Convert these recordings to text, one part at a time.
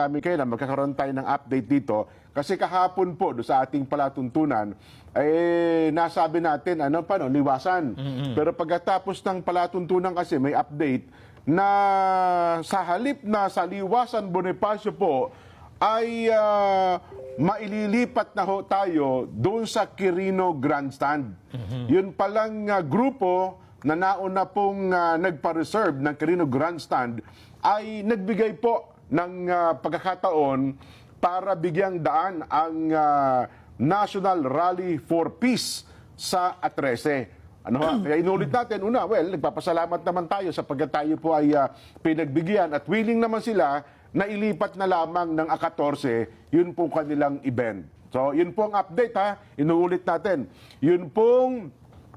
namin kayo na magkakaroon tayo ng update dito. Kasi kahapon po, do sa ating palatuntunan, eh, nasabi natin, ano pa, no, liwasan. Pero pagkatapos ng palatuntunan kasi may update na sa halip na sa liwasan Bonifacio po, ay ah, maililipat na ho tayo doon sa Quirino Grandstand. Yun palang ah, grupo na nauna pong ah, nagpa-reserve ng Quirino Grandstand ay nagbigay po ng ah, pagkakataon para bigyang daan ang ah, National Rally for Peace sa Atrese. Ano ha? Kaya inulit natin, una, well, nagpapasalamat naman tayo sapagkat tayo po ay ah, pinagbigyan at willing naman sila na ilipat na lamang ng A14, yun po kanilang event. So, yun po ang update ha. Inuulit natin. Yun pong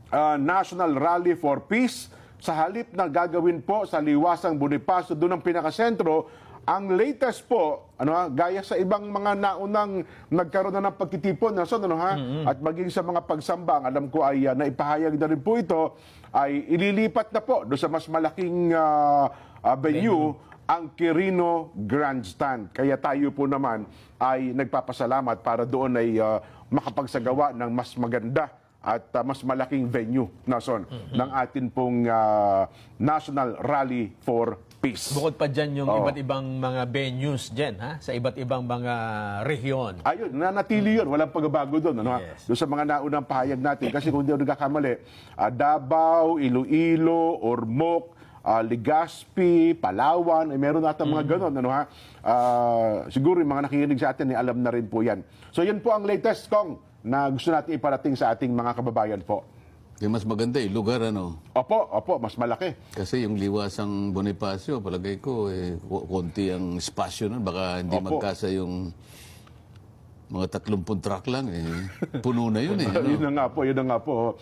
ah, National Rally for Peace sa halip na gagawin po sa liwasang Bonifacio doon ang pinakasentro. Ang latest po ano ha, gaya sa ibang mga naunang nagkaroon na ng pagtitipon na so, ano ha? At maging sa mga pagsambang alam ko ay ah, naipahayag na rin po ito ay ililipat na po doon sa mas malaking ah, ah, venue. ang Quirino Grandstand. Kaya tayo po naman ay nagpapasalamat para doon ay ah, makapagsagawa ng mas maganda at ah, mas malaking venue nason ng atin pong ah, National Rally for Peace. Bukod pa dyan yung Oo. iba't ibang mga venues dyan, ha? Sa iba't ibang mga rehiyon. Ayun, nanatili yun. Walang pagbabago doon. Ano? Yes. Doon sa mga naunang pahayag natin. Kasi kung hindi ako nagkakamali, ah, Davao, Iloilo, Ormoc, ah, Legazpi, Palawan, ay meron nata mga ganon. Ano, ha? Ah, siguro yung mga nakikinig sa atin, eh, alam na rin po yan. So yan po ang latest kong na gusto natin iparating sa ating mga kababayan po. Yung mas maganda eh, lugar ano. Opo, opo, mas malaki. Kasi yung liwasang Bonifacio, palagay ko, eh, ko- konti ang espasyo nun. Baka hindi Opo. magkasa yung mga 30 truck lang eh. Puno na yun eh. ano? yun na nga po, yun na nga po.